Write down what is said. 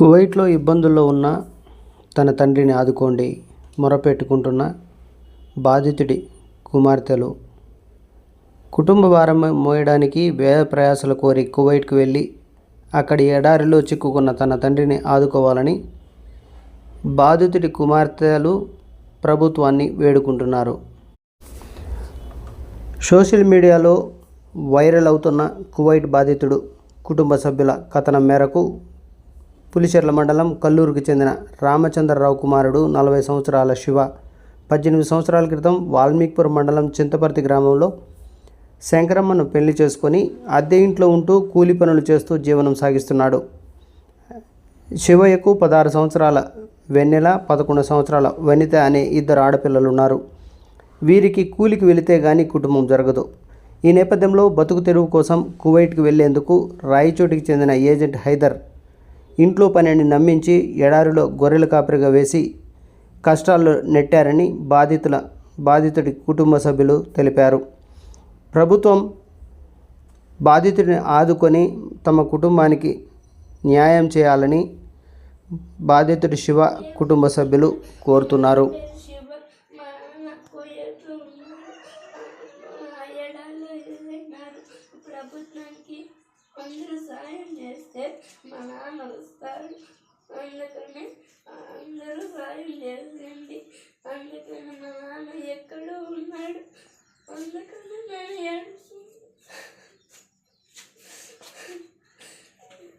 కువైట్లో ఇబ్బందుల్లో ఉన్న తన తండ్రిని ఆదుకోండి మొరపెట్టుకుంటున్న బాధితుడి కుమార్తెలు. కుటుంబ భారం మోయడానికి వ్యయ ప్రయాసలు కోరి కువైట్కు వెళ్ళి అక్కడి ఎడారిలో చిక్కుకున్న తన తండ్రిని ఆదుకోవాలని బాధితుడి కుమార్తెలు ప్రభుత్వాన్ని వేడుకుంటున్నారు. సోషల్ మీడియాలో వైరల్ అవుతున్న కువైట్ బాధితుడు కుటుంబ సభ్యుల కథనం మేరకు పులిచెర్ల మండలం కల్లూరుకు చెందిన రామచంద్రరావు కుమారుడు నలభై సంవత్సరాల శివ. పద్దెనిమిది సంవత్సరాల క్రితం వాల్మీకిపురం మండలం చింతపర్తి గ్రామంలో శంకరమ్మను పెళ్ళి చేసుకొని అద్దె ఇంట్లో ఉంటూ కూలి పనులు చేస్తూ జీవనం సాగిస్తున్నాడు. శివయ్యకు పదహారు సంవత్సరాల వెన్నెల పదకొండు సంవత్సరాల వనిత అనే ఇద్దరు ఆడపిల్లలు ఉన్నారు వీరికి కూలికి వెళితే గాని కుటుంబం జరగదు. ఈ నేపథ్యంలో బతుకు తెరువు కోసం కువైట్కి వెళ్ళేందుకు రాయచోటికి చెందిన ఏజెంట్ హైదర్ ఇంట్లో పనిని నమ్మించి ఎడారిలో గొర్రెల కాపరిగా వేసి కష్టాల్లో నెట్టారని బాధితుల బాధితుడి కుటుంబ సభ్యులు తెలిపారు. ప్రభుత్వం బాధితుడిని ఆదుకొని తమ కుటుంబానికి న్యాయం చేయాలని బాధితుడి శివ కుటుంబ సభ్యులు కోరుతున్నారు. ప్రభుత్వానికి చేస్తే మా నాన్న వస్తారు. అందుకని అందరూ సాయం చేసింది అందుకని మా నాన్న ఎక్కడో ఉన్నాడు. అందుకని